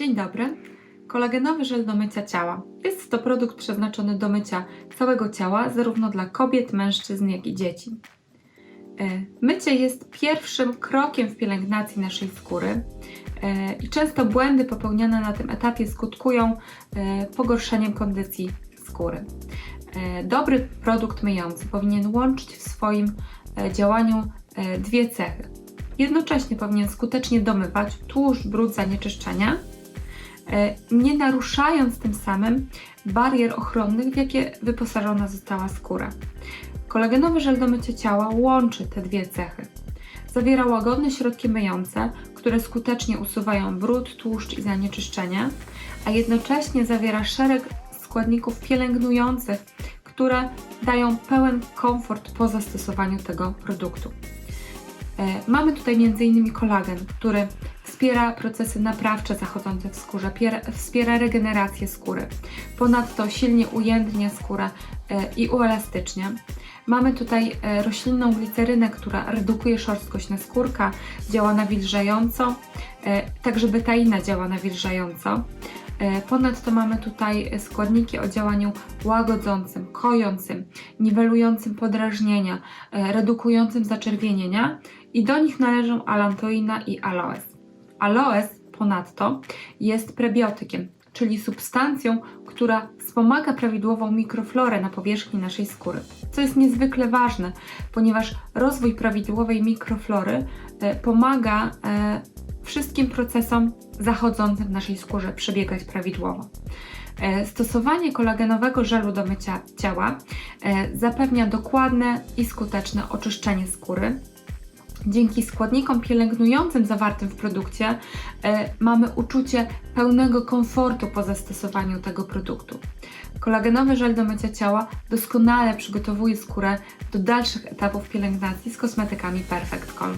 Dzień dobry. Kolagenowy żel do mycia ciała. Jest to produkt przeznaczony do mycia całego ciała, zarówno dla kobiet, mężczyzn, jak i dzieci. E, Mycie jest pierwszym krokiem w pielęgnacji naszej skóry e, i często błędy popełniane na tym etapie skutkują e, pogorszeniem kondycji skóry. Dobry produkt myjący powinien łączyć w swoim działaniu dwie cechy. Jednocześnie powinien skutecznie domywać tłuszcz, brud, zanieczyszczenia, nie naruszając tym samym barier ochronnych, w jakie wyposażona została skóra. Kolagenowy żel do mycia ciała łączy te dwie cechy. Zawiera łagodne środki myjące, które skutecznie usuwają brud, tłuszcz i zanieczyszczenia, a jednocześnie zawiera szereg składników pielęgnujących, które dają pełen komfort po zastosowaniu tego produktu. E, Mamy tutaj m.in. kolagen, który wspiera procesy naprawcze zachodzące w skórze, pier- wspiera regenerację skóry. Ponadto silnie ujędrnia skórę e, i uelastycznia. Mamy tutaj e, roślinną glicerynę, która redukuje szorstkość naskórka, działa nawilżająco, także betaina działa nawilżająco. E, Ponadto mamy tutaj składniki o działaniu łagodzącym, kojącym, niwelującym podrażnienia, e, redukującym zaczerwienienia i do nich należą alantoina i aloes. Aloes ponadto jest prebiotykiem, czyli substancją, która wspomaga prawidłową mikroflorę na powierzchni naszej skóry, co jest niezwykle ważne, ponieważ rozwój prawidłowej mikroflory e, pomaga wszystkim procesom zachodzącym w naszej skórze przebiegać prawidłowo. E, Stosowanie kolagenowego żelu do mycia ciała e, zapewnia dokładne i skuteczne oczyszczenie skóry. Dzięki składnikom pielęgnującym zawartym w produkcie e, mamy uczucie pełnego komfortu po zastosowaniu tego produktu. Kolagenowy żel do mycia ciała doskonale przygotowuje skórę do dalszych etapów pielęgnacji z kosmetykami Perfect Col.